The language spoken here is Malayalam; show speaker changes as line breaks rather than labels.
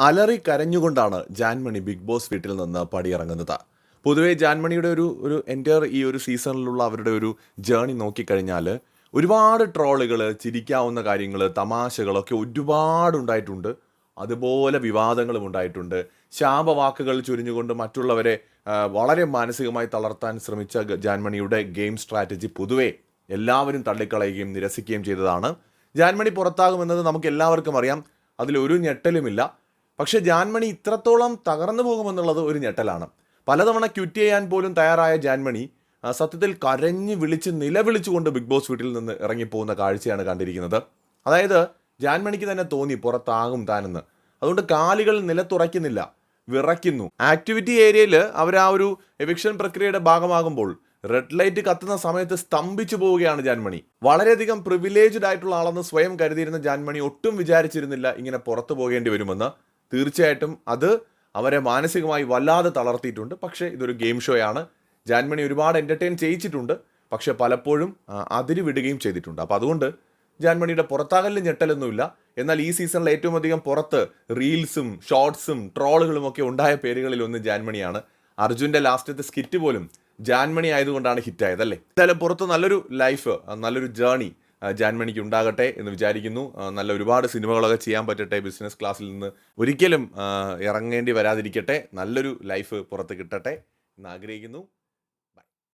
അലറി കരഞ്ഞുകൊണ്ടാണ് ജാൻമണി ബിഗ് ബോസ് വീട്ടിൽ നിന്ന് പടിയിറങ്ങുന്നത്. പൊതുവേ ജാൻമണിയുടെ ഒരു ഒരു എന്റയർ ഈ ഒരു സീസണിലുള്ള അവരുടെ ഒരു ജേണി നോക്കിക്കഴിഞ്ഞാൽ ഒരുപാട് ട്രോളുകൾ ചിരിക്കാവുന്ന കാര്യങ്ങൾ തമാശകളൊക്കെ ഒരുപാട് ഉണ്ടായിട്ടുണ്ട്. അതുപോലെ വിവാദങ്ങളും ഉണ്ടായിട്ടുണ്ട്. ശാപവാക്കുകൾ ചുരിഞ്ഞുകൊണ്ട് മറ്റുള്ളവരെ വളരെ മാനസികമായി തളർത്താൻ ശ്രമിച്ച ജാൻമണിയുടെ ഗെയിം സ്ട്രാറ്റജി പൊതുവെ എല്ലാവരും തള്ളിക്കളയുകയും നിരസിക്കുകയും ചെയ്തതാണ്. ജാൻമണി പുറത്താകുമെന്നത് നമുക്ക് എല്ലാവർക്കും അറിയാം. അതിലൊരു ഞെട്ടലുമില്ല. പക്ഷേ ജാൻമണി ഇത്രത്തോളം തകർന്നു പോകുമെന്നുള്ളത് ഒരു ഞെട്ടലാണ്. പലതവണ ക്വിറ്റ് ചെയ്യാൻ പോലും തയ്യാറായ ജാൻമണി സത്യത്തിൽ കരഞ്ഞ് വിളിച്ച് നിലവിളിച്ചുകൊണ്ട് ബിഗ് ബോസ് വീട്ടിൽ നിന്ന് ഇറങ്ങിപ്പോകുന്ന കാഴ്ചയാണ് കണ്ടിരിക്കുന്നത്. അതായത് ജാൻമണിക്ക് തന്നെ തോന്നി പുറത്താകും താനെന്ന്. അതുകൊണ്ട് കാലുകൾ നിലത്തുറയ്ക്കുന്നില്ല വിറയ്ക്കുന്നു. ആക്ടിവിറ്റി ഏരിയയിൽ അവർ ആ ഒരു എവിക്ഷൻ പ്രക്രിയയുടെ ഭാഗമാകുമ്പോൾ റെഡ് ലൈറ്റ് കത്തുന്ന സമയത്ത് സ്തംഭിച്ചു പോവുകയാണ് ജാൻമണി. വളരെയധികം പ്രിവിലേജ്ഡ് ആയിട്ടുള്ള ആളെന്ന് സ്വയം കരുതിയിരുന്ന ജാൻമണി ഒട്ടും വിചാരിച്ചിരുന്നില്ല ഇങ്ങനെ പുറത്തു പോകേണ്ടി വരുമെന്ന്. തീർച്ചയായിട്ടും അത് അവരെ മാനസികമായി വല്ലാതെ തളർത്തിയിട്ടുണ്ട്. പക്ഷേ ഇതൊരു ഗെയിം ഷോയാണ്. ജാൻമണി ഒരുപാട് എന്റർടൈൻ ചെയ്യിച്ചിട്ടുണ്ട്. പക്ഷേ പലപ്പോഴും അതിരി വിടുകയും ചെയ്തിട്ടുണ്ട്. അപ്പോൾ അതുകൊണ്ട് ജാൻമണിയുടെ പുറത്താകലിൽ ഞെട്ടലൊന്നുമില്ല. എന്നാൽ ഈ സീസണിൽ ഏറ്റവും അധികം പുറത്ത് റീൽസും ഷോർട്സും ട്രോളുകളും ഒക്കെ ഉണ്ടായ പേരുകളിൽ ഒന്ന് ജാൻമണിയാണ്. അർജുന്റെ ലാസ്റ്റത്തെ സ്കിറ്റ് പോലും ജാൻമണി ആയതുകൊണ്ടാണ് ഹിറ്റായത് അല്ലേ? എന്തായാലും പുറത്ത് നല്ലൊരു ലൈഫ് നല്ലൊരു ജേണി ജാൻമണിക്ക് ഉണ്ടാകട്ടെ എന്ന് വിചാരിക്കുന്നു. നല്ല ഒരുപാട് സിനിമകളൊക്കെ ചെയ്യാൻ പറ്റട്ടെ ബിസിനസ് ക്ലാസ്സിൽ നിന്ന്. ഒരിക്കലും ഇറങ്ങേണ്ടി വരാതിരിക്കട്ടെ. നല്ലൊരു ലൈഫ് പുറത്ത് കിട്ടട്ടെ എന്ന് ആഗ്രഹിക്കുന്നു.